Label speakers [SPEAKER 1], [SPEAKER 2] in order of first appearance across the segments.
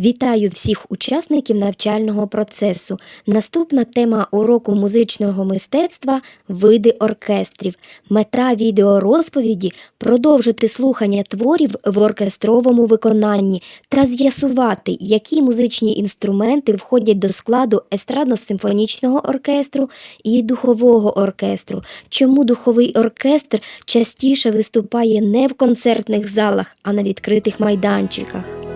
[SPEAKER 1] Вітаю всіх учасників навчального процесу. Наступна тема уроку музичного мистецтва види оркестрів. Мета відеорозповіді продовжити слухання творів в оркестровому виконанні та з'ясувати, які музичні інструменти входять до складу естрадно-симфонічного оркестру і духового оркестру. Чому духовий оркестр частіше виступає не в концертних залах, а на відкритих майданчиках.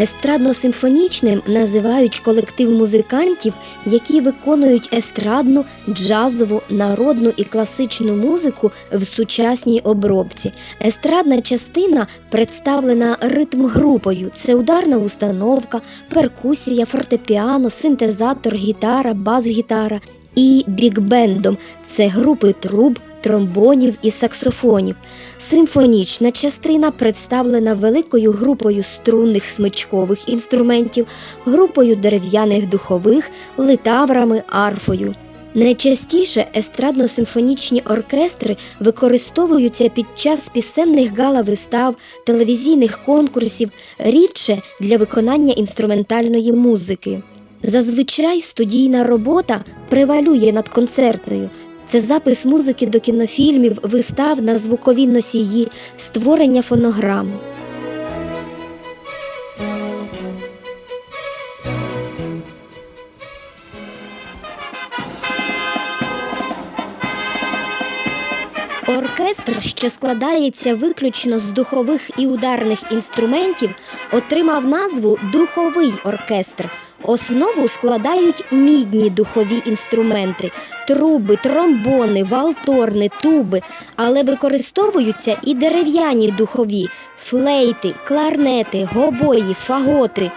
[SPEAKER 1] Естрадно-симфонічним називають колектив музикантів, які виконують естрадну, джазову, народну і класичну музику в сучасній обробці. Естрадна частина представлена ритм-групою: це ударна установка, перкусія, фортепіано, синтезатор, гітара, бас-гітара і бікбендом це групи труб, тромбонів і саксофонів. Симфонічна частина представлена великою групою струнних смичкових інструментів, групою дерев'яних духових, литаврами, арфою. Найчастіше естрадно-симфонічні оркестри використовуються під час пісенних гала-вистав, телевізійних конкурсів, рідше для виконання інструментальної музики. Зазвичай студійна робота превалює над концертною. Це запис музики до кінофільмів, вистав на звукові носії, створення фонограм. Оркестр, що складається виключно з духових і ударних інструментів, отримав назву Духовий оркестр. Основу складають мідні духові інструменти, труби, тромбони, валторни, туби, але використовуються і дерев'яні духові, флейти, кларнети, гобої, фаготи.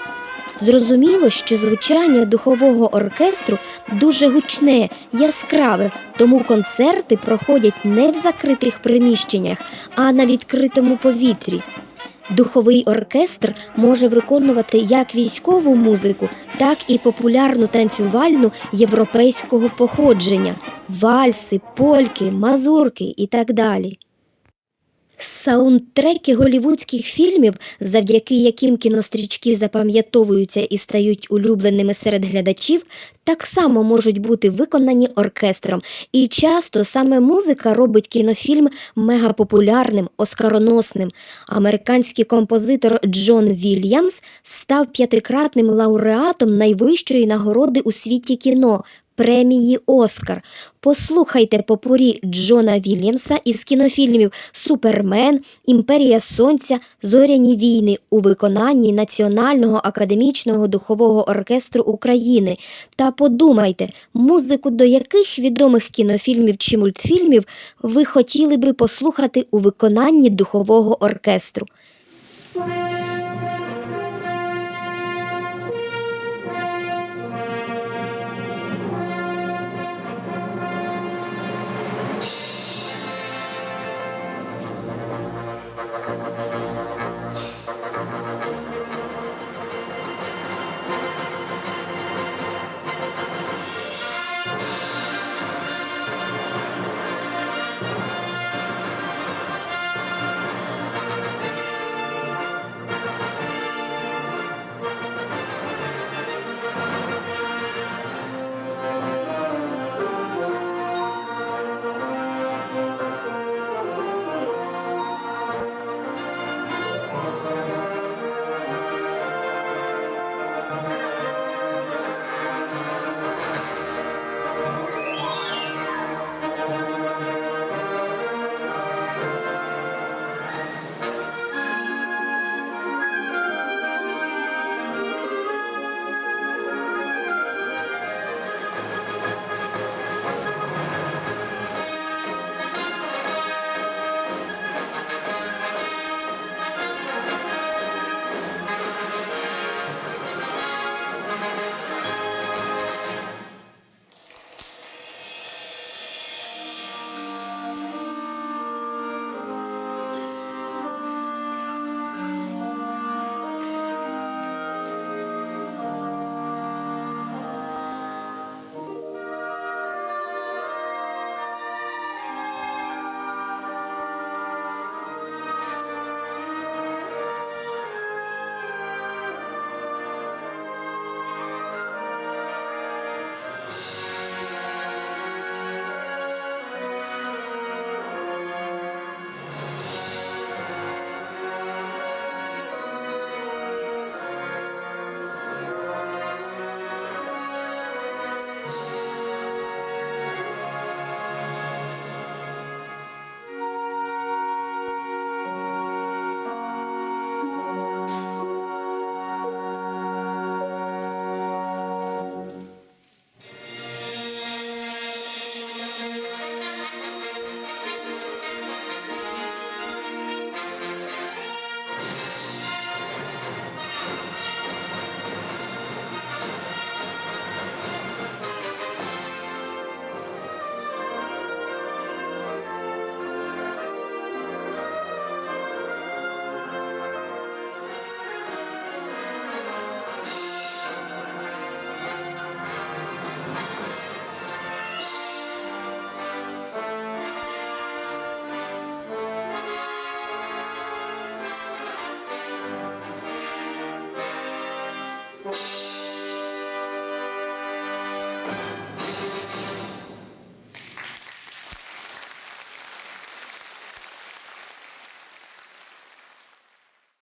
[SPEAKER 1] Зрозуміло, що звучання духового оркестру дуже гучне, яскраве, тому концерти проходять не в закритих приміщеннях, а на відкритому повітрі. Духовий оркестр може виконувати як військову музику, так і популярну танцювальну європейського походження, вальси, польки, мазурки і так далі. Саундтреки голівудських фільмів, завдяки яким кінострічки запам'ятовуються і стають улюбленими серед глядачів, так само можуть бути виконані оркестром. І часто саме музика робить кінофільм мегапопулярним, оскароносним. Американський композитор Джон Вільямс став п'ятикратним лауреатом найвищої нагороди у світі кіно премії Оскар. Послухайте попурі Джона Вільямса із кінофільмів Супермен, Імперія Сонця, Зоряні війни у виконанні Національного академічного духового оркестру України. Та подумайте, музику до яких відомих кінофільмів чи мультфільмів ви хотіли би послухати у виконанні духового оркестру.